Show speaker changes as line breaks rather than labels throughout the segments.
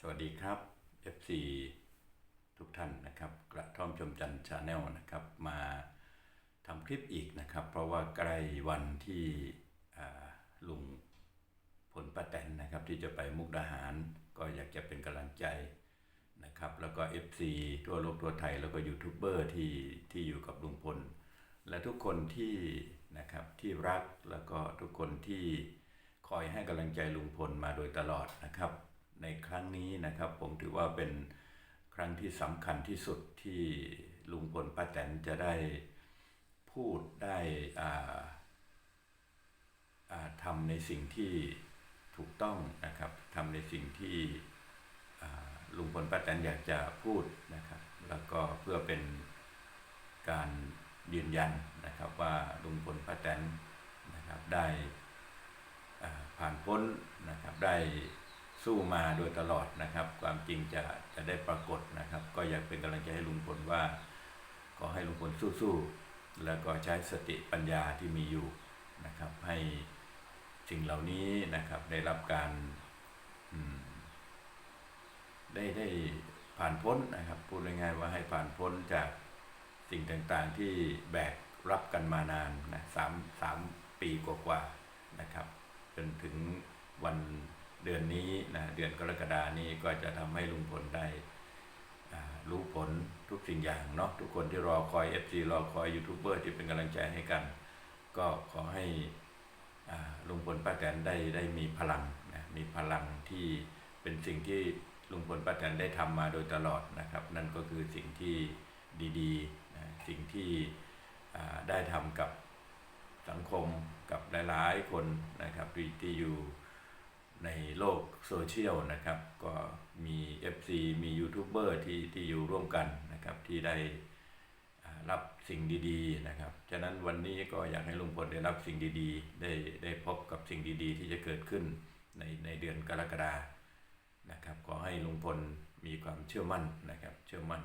สวัสดีครับ FC ทุกท่านนะครับ กระท่อมชมจันทร์ชาแนลนะครับ มาทำคลิปอีกนะครับ เพราะว่าใกล้วันที่ลุงผลป้าแตนนะครับ ที่จะไปมุกดาหาร ก็อยากจะเป็นกำลังใจนะครับ แล้วก็ FC ทั่วโลกทั่วไทย แล้วก็ยูทูบเบอร์ที่ที่อยู่กับลุงพล และทุกคนที่นะครับที่รักแล้วก็ทุกคนที่คอยให้กำลังใจลุงพลมาโดยตลอดนะครับ ในครั้งนี้นะครับ ผมถือว่าเป็นครั้งที่สำคัญที่สุดที่ลุงพลป้าแตนจะได้พูดได้ทำในสิ่งที่ถูกต้องนะครับทำในสิ่งที่ลุงพลป้าแตนอยากจะพูดนะครับ แล้วก็เพื่อเป็นการยืนยันนะครับว่าลุงพลป้าแตนนะครับได้ผ่านพ้นนะครับได้ สู้มาโดยตลอดนะครับ ความจริงจะจะได้ปรากฏนะครับ ก็อยากเป็นกำลังใจให้ลุงพลว่า ก็ให้ลุงพลสู้ๆแล้วก็ใช้สติปัญญาที่มีอยู่นะครับ ให้สิ่งเหล่านี้นะครับได้รับการได้ได้ผ่านพ้นนะครับ พูดง่ายๆว่าให้ผ่านพ้นจากสิ่งต่างๆที่แบกรับกันมานานนะสามสามปีกว่าๆนะครับ จนถึงวัน เดือนนี้นะเดือนกรกฎานี้ก็จะทำให้ลุงพลได้รู้ผลทุกสิ่งอย่างเนาะทุกคนที่รอคอย FC รอคอยยูทูบเบอร์ที่เป็นกำลังใจให้กัน ก็ขอให้ลุงพลป้าแตนได้ได้มีพลังนะมีพลังที่เป็นสิ่งที่ลุงพลป้าแตนได้ทำมาโดยตลอดนะครับ นั่นก็คือสิ่งที่ดีๆนะสิ่งที่ได้ทำกับสังคมกับหลายๆคนนะครับที่ที่อยู่ ในโลกโซเชียลนะครับ ก็มี FC มียูทูบเบอร์ที่ที่อยู่ร่วมกันนะครับที่ได้รับสิ่งดีๆนะครับ ฉะนั้นวันนี้ก็อยากให้ลุงพลได้รับสิ่งดีๆ ได้ได้พบกับสิ่งดีๆ ที่จะเกิดขึ้นในในเดือนกรกฎานะครับ ขอให้ลุงพลมีความเชื่อมั่นนะครับ เชื่อมั่น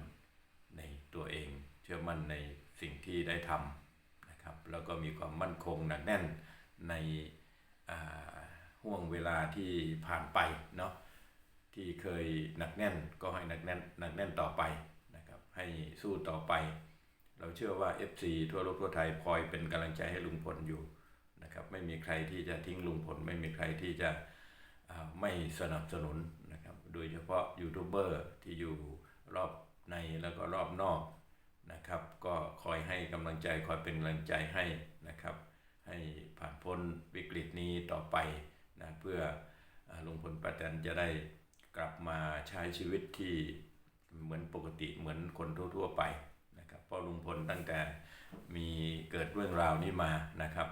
ในตัวเอง เชื่อมั่นในสิ่งที่ได้ทำนะครับ แล้วก็มีความมั่นคงหนักแน่นในอ่า ห่วงเวลาที่ผ่านไปเนาะที่เคยหนักแน่นก็ให้หนักแน่นหนักแน่นต่อไปนะครับให้สู้ต่อไป เราเชื่อว่า FC ทั่วโลกทั่วไทยคอยเป็นกำลังใจให้ลุงพลอยู่นะครับไม่มีใครที่จะทิ้งลุงพลไม่มีใครที่จะอ่าไม่สนับสนุนนะครับโดยเฉพาะยูทูบเบอร์ที่อยู่รอบในแล้วก็รอบนอกนะครับก็คอยให้กำลังใจคอยเป็นกำลังใจให้นะครับให้ผ่านพ้นวิกฤตนี้ต่อไป นะเพื่อลุงพลป้าแตนจะได้กลับมาใช้ชีวิตที่เหมือนปกติเหมือนคนทั่ว ๆ ไปนะครับเพราะลุงพลตั้งแต่มีเกิดเรื่องราวนี้มานะครับ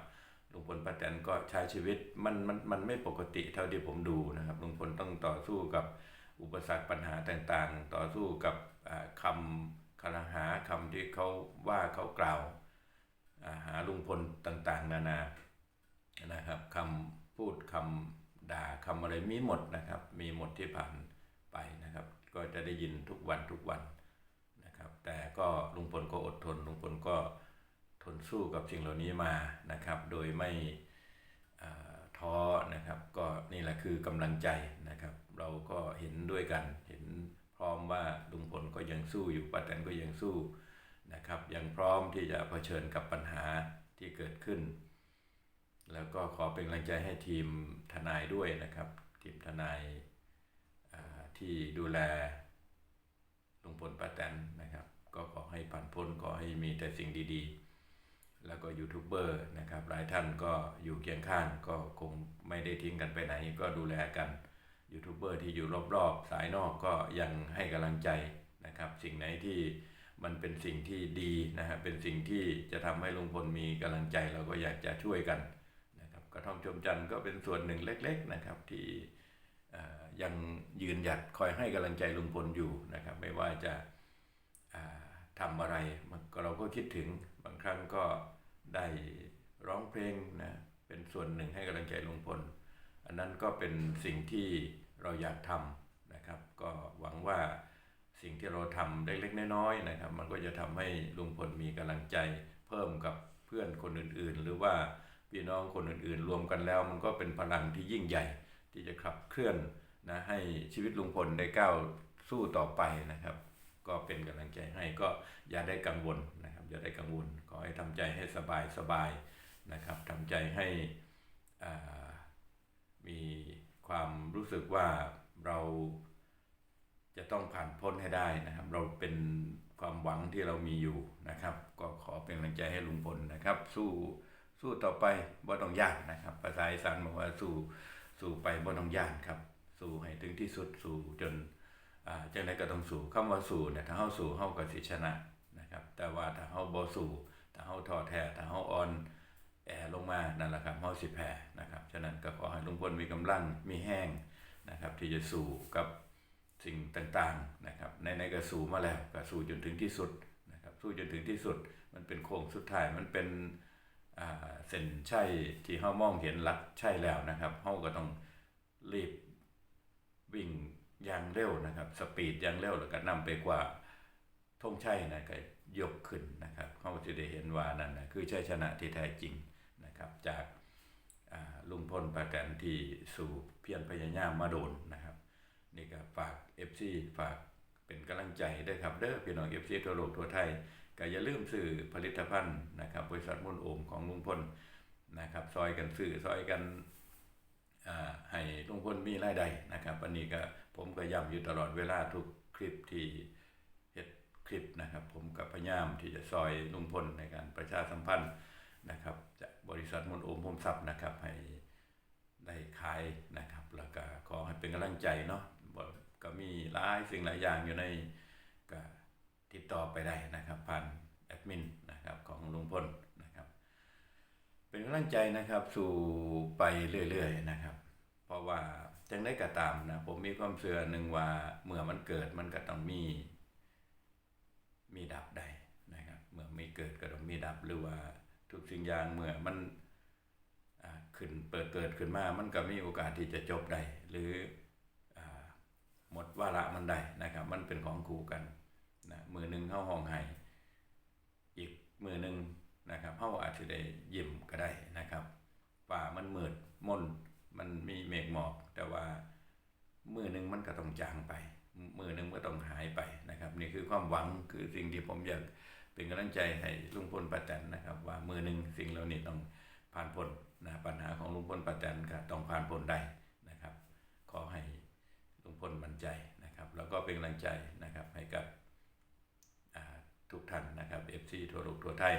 ลุงพลป้าแตนก็ใช้ชีวิตมันมันมันไม่ปกติเท่าที่ผมดูนะครับลุงพลต้องต่อสู้กับอุปสรรคปัญหาต่างๆ ต่อสู้กับคำคารหาคำที่เขาว่าเขากล่าวหาลุงพลต่างๆ นานานะครับคำ พูดคำด่าคำอะไรมีหมดนะครับ มีหมดที่ผ่านไปนะครับ ก็จะได้ยินทุกวันทุกวันนะครับ แต่ก็ลุงพลก็อดทนลุงพลก็ทนสู้กับสิ่งเหล่านี้มานะครับ โดยไม่ท้อนะครับก็นี่แหละคือกำลังใจนะครับ เราก็เห็นด้วยกัน เห็นพร้อมว่าลุงพลก็ยังสู้อยู่ป้าแตนก็ยังสู้นะครับ ยังพร้อมที่จะเผชิญกับปัญหาที่เกิดขึ้น แล้วก็ขอเป็นกำลังใจให้ทีมทนายด้วยนะครับ ทีมทนายที่ดูแลลุงพลป้าแตนนะครับ ก็ขอให้ผ่านพ้นขอให้มีแต่สิ่งดีๆ แล้วก็ยูทูบเบอร์นะครับหลายท่านก็อยู่เคียงข้างก็คงไม่ได้ทิ้งกันไปไหน ก็ดูแลกันยูทูบเบอร์ที่อยู่รอบๆ สายนอกก็ยังให้กำลังใจนะครับ สิ่งไหนที่มันเป็นสิ่งที่ดีนะครับเป็นสิ่งที่จะทำให้ลุงพลมีกำลังใจเราก็อยากจะช่วยกัน ชมจันทร์ก็เป็นส่วนหนึ่งเล็ก ๆนะครับที่ยังยืนหยัดคอยให้กำลังใจลุงพลอยู่นะครับ ไม่ว่าจะทำอะไรเราก็คิดถึงบางครั้งก็ได้ร้องเพลงนะเป็นส่วนหนึ่งให้กำลังใจลุงพล อันนั้นก็เป็นสิ่งที่เราอยากทำนะครับ ก็หวังว่าสิ่งที่เราทำเล็กๆน้อยๆนะครับ มันก็จะทำให้ลุงพลมีกำลังใจเพิ่มกับเพื่อนคนอื่นๆ หรือว่า พี่น้องคนอื่นๆ รวมกันแล้วมันก็เป็นพลังที่ยิ่งใหญ่ที่จะขับเคลื่อนนะให้ชีวิตลุงพลได้ก้าวสู้ต่อไปนะครับ ก็เป็นกำลังใจให้ก็อย่าได้กังวลนะครับ อย่าได้กังวลขอให้ทำใจให้สบายสบายนะครับทำใจให้มีความรู้สึกว่าเราจะต้องผ่านพ้นให้ได้นะครับ เราเป็นความหวังที่เรามีอยู่นะครับ ก็ขอเป็นกำลังใจให้ลุงพลนะครับ สู้ สู้ต่อไปบ่ต้องยากนะครับ ภาษาอีสานบอกว่าสู้สู้ไปบ่ต้องยากครับ สู้ให้ถึงที่สุดสู้จนอ่าจังไดก็ต้องสู้คำว่าสู้เนี่ยถ้าเฮาสู้เฮาก็สิชนะนะครับ แต่ว่าถ้าเฮาบ่สู้ถ้าเฮาท้อแท้ถ้าเฮาอ่อนแอลงมานั่นแหละครับเฮาสิแพ้นะครับฉะนั้นก็ขอให้ลุงพลมีกำลังมีแห้งนะครับ ที่จะสู้กับสิ่งต่างๆนะครับในๆก็สู้มาแล้วก็สู้จนถึงที่สุดนะครับสู้จนถึงที่สุด มันเป็นโค้งสุดท้ายมันเป็น อ่าเส้นชัยที่เฮามองเห็นหลักใช่แล้วนะครับเฮาก็ต้องรีบวิ่งอย่างเร็วนะครับ สปีดอย่างเร็วแล้วก็นำไปกว่าธงชัยนะก็ยกขึ้นนะครับเขาจะได้เห็นว่านั่นนะคือชัยชนะที่แท้จริงนะครับ จากลุงพลประกันที่สู่เพียรพยายามมาโดนนะครับ นี่ก็ฝาก FC ฝากเป็นกำลังใจด้วยครับเด้อพี่น้อง FC ทั่วโลกทั่วไทย ก็อย่าลืมซื้อผลิตภัณฑ์นะครับบริษัทมุนโอมของลุงพลนะครับซอยกันซื้อซอยกันให้ลุงพลมีรายได้นะครับอันนี้ก็ผมก็ย้ำอยู่ตลอดเวลาทุกคลิปที่เฮ็ดคลิปนะครับ ผมก็พยายามที่จะซอยลุงพลในการประชาสัมพันธ์นะครับจากบริษัทมนต์โอมพมทรัพย์นะครับให้ได้ขายนะครับแล้วก็ขอให้เป็นกำลังใจเนาะก็มีหลายสิ่งหลายอย่างอยู่ใน ต่อไปได้นะครับผ่านแอดมินนะครับของลุงพลนะครับ เป็นกำลังใจนะครับสู่ไปเรื่อยๆนะครับ เพราะว่าจังได้ก็ตามนะผมมีความเชื่อหนึ่งว่าเมื่อมันเกิดมันก็ต้องมี มีดับได้นะครับเมื่อมีเกิดก็ต้องมีดับหรือว่าทุกสิ่งอย่างเมื่อมันขึ้นเปิดเกิดขึ้นมา มันก็มีโอกาสที่จะจบได้หรืออหมดวาระมันได้นะครับ มันเป็นของคู่กัน มือหนึ่งเข้าห้องไห้อีกมือหนึ่งนะครับเขาอาจจะได้ยิ้มก็ได้นะครับป่ามันมืดมนมันมีเมฆหมอก แต่ว่ามือหนึ่งมันก็ต้องจางไป มือหนึ่งก็ต้องหายไปนะครับ นี่คือความหวังคือสิ่งที่ผมอยากเป็นกำลังใจให้ลุงพลป้าแตนนะครับ ว่ามือหนึ่งสิ่งเหล่านี้ต้องผ่านพ้นนะปัญหาของลุงพลป้าแตนก็ต้องผ่านพ้นได้นะครับ ขอให้ลุงพลมั่นใจนะครับ แล้วก็เป็นกำลังใจนะครับให้กับ ทุกท่านนะครับ FC ทั่วโลกทั่วไทย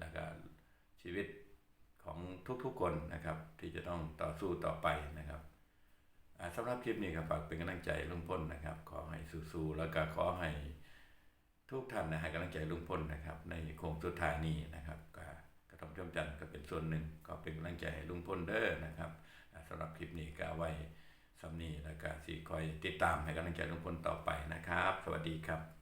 แล้วก็ชีวิตของทุกๆคนนะครับ ที่จะต้องต่อสู้ต่อไปนะครับสำหรับคลิปนี้ครับฝากเป็นกำลังใจลุงพลนะครับ ขอให้สู้ๆแล้วก็ขอให้ทุกท่านนะให้กำลังใจลุงพลนะครับ ในโค้งสุดท้ายนี้นะครับก็กระทำชมจันทร์ก็เป็นส่วนหนึ่ง ก็เป็นกำลังใจให้ลุงพลเด้อนะครับอ่าสำหรับคลิปนี้ก็ไว้สำนีแล้วก็สีคอยติดตามให้กำลังใจลุงพลต่อไปนะครับ สวัสดีครับ